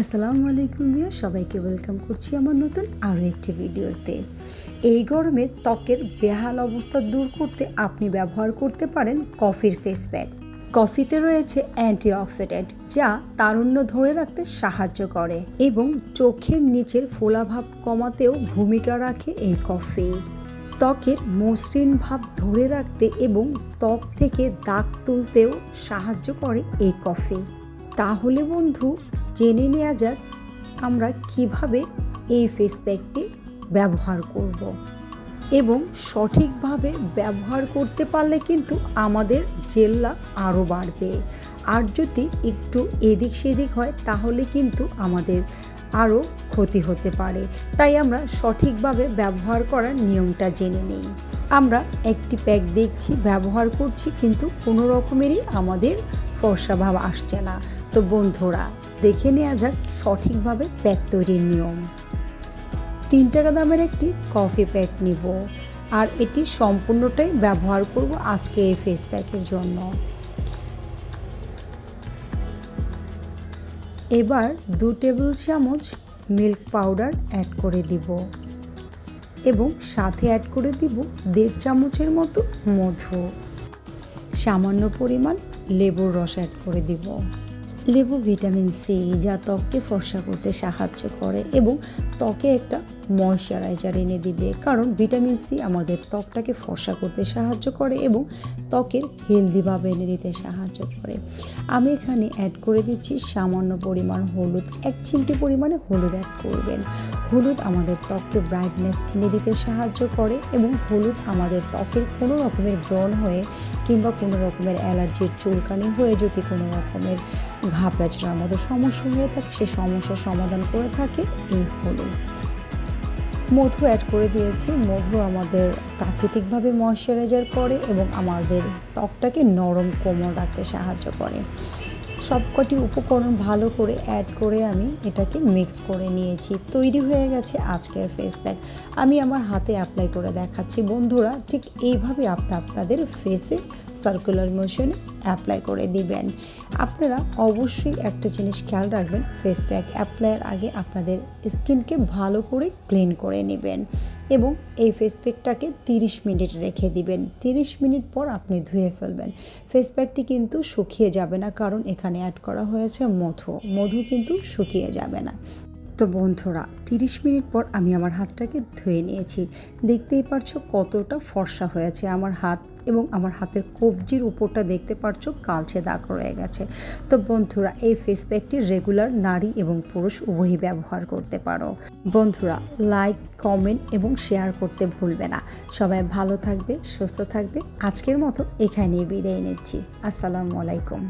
আসসালামু আলাইকুম মিয়া, সবাইকে ওয়েলকাম করছি আমার নতুন আরও একটি ভিডিওতে। এই গরমে ত্বকের বেহাল অবস্থা দূর করতে আপনি ব্যবহার করতে পারেন কফির ফেস প্যাক কফিতে রয়েছে অ্যান্টিঅক্সিডেন্ট, যা তারুণ্য ধরে রাখতে সাহায্য করে এবং চোখের নিচের ফোলাভাব কমাতেও ভূমিকা রাখে এই কফি। ত্বকের মসৃণ ভাব ধরে রাখতে এবং ত্বক থেকে দাগ তুলতেও সাহায্য করে এই কফি। তাহলে বন্ধু জেনে নেওয়া যাক আমরা কীভাবে এই ফেস প্যাকটি ব্যবহার করব। এবং সঠিকভাবে ব্যবহার করতে পারলে কিন্তু আমাদের জেল্লা আরও বাড়বে। আর যদি একটু এদিক সেদিক হয়, তাহলে কিন্তু আমাদের আরও ক্ষতি হতে পারে। তাই আমরা সঠিকভাবে ব্যবহার করার নিয়মটা জেনে নেই। আমরা একটি প্যাক দেখছি, ব্যবহার করছি, কিন্তু কোনো রকমেরই আমাদের ফর্সা ভাব আসছে না। তো বন্ধুরা, দেখে নেওয়া যাক সঠিকভাবে প্যাক তৈরির নিয়ম। তিন টাকা দামের একটি কফি প্যাক নিব আর এটি সম্পূর্ণটাই ব্যবহার করব আজকে এই ফেস প্যাকের জন্য। এবার দু টেবিল চামচ মিল্ক পাউডার অ্যাড করে দিব এবং সাথে অ্যাড করে দিব দেড় চামচের মতো মধু। সামান্য পরিমাণ লেবুর রস অ্যাড করে দিব। লেবু ভিটামিন সি, যা ত্বককে ফর্সা করতে সাহায্য করে এবং ত্বকে একটা ময়শ্চারাইজার এনে দিবে। কারণ ভিটামিন সি আমাদের ত্বকটাকে ফর্সা করতে সাহায্য করে এবং ত্বকের হেলদিভাবে এনে দিতে সাহায্য করে। আমি এখানে অ্যাড করে দিচ্ছি সামান্য পরিমাণ হলুদ, এক চিমটি পরিমাণে হলুদ অ্যাড করবেন। হলুদ আমাদের ত্বককে ব্রাইটনেস এনে দিতে সাহায্য করে এবং হলুদ আমাদের ত্বকের কোনো রকমের ব্রণ হয়ে কিংবা কোনো রকমের অ্যালার্জির চুলকানি হয়ে যদি কোনো রকমের ঘা প্যাচড়ার মতো সমস্যা হয়ে থাকে, সে সমস্যার সমাধান করে থাকে এই হলুদ মধু অ্যাড করে দিয়েছি। মধু আমাদের প্রাকৃতিকভাবে ময়শ্চারাইজার করে এবং আমাদের ত্বকটাকে নরম কোমল রাখতে সাহায্য করে। সবকটি উপকরণ ভালো করে অ্যাড করে আমি এটাকে মিক্স করে নিয়েছি। তৈরি হয়ে গেছে আজকের ফেস প্যাক আমি আমার হাতে অ্যাপ্লাই করে দেখাচ্ছি। বন্ধুরা, ঠিক এইভাবে আপনি, আপনাদের ফেসে সার্কুলার মোশনে অ্যাপ্লাই করে দিবেন। আপনারা অবশ্যই একটা জিনিস খেয়াল রাখবেন ফেস প্যাক অ্যাপ্লাইয়ের আগে আপনাদের স্কিনকে ভালো করে ক্লিন করে নেবেন এবং এই ফেস প্যাকটাকে তিরিশ মিনিট রেখে দিবেন। তিরিশ মিনিট পর আপনি ধুয়ে ফেলবেন। ফেস প্যাকটি কিন্তু শুকিয়ে যাবে না, কারণ এখানে অ্যাড করা হয়েছে মধু। মধু কিন্তু শুকিয়ে যাবে না। তো বন্ধুরা, তিরিশ মিনিট পর আমি আমার হাতটাকে ধুয়ে নিয়েছি। দেখতেই পারছ কতটা ফর্সা হয়েছে আমার হাত এবং আমার হাতের কবজির উপরটা দেখতে পারছ কালচে দাগ রয়ে গেছে। তো বন্ধুরা, এই ফেস প্যাকটি রেগুলার নারী এবং পুরুষ উভয়ই ব্যবহার করতে পারো। বন্ধুরা লাইক কমেন্ট এবং শেয়ার করতে ভুলবে না। সবাই ভালো থাকবে, সুস্থ থাকবে। আজকের মতো এখানেই বিদায় নিচ্ছি। আসসালামু আলাইকুম।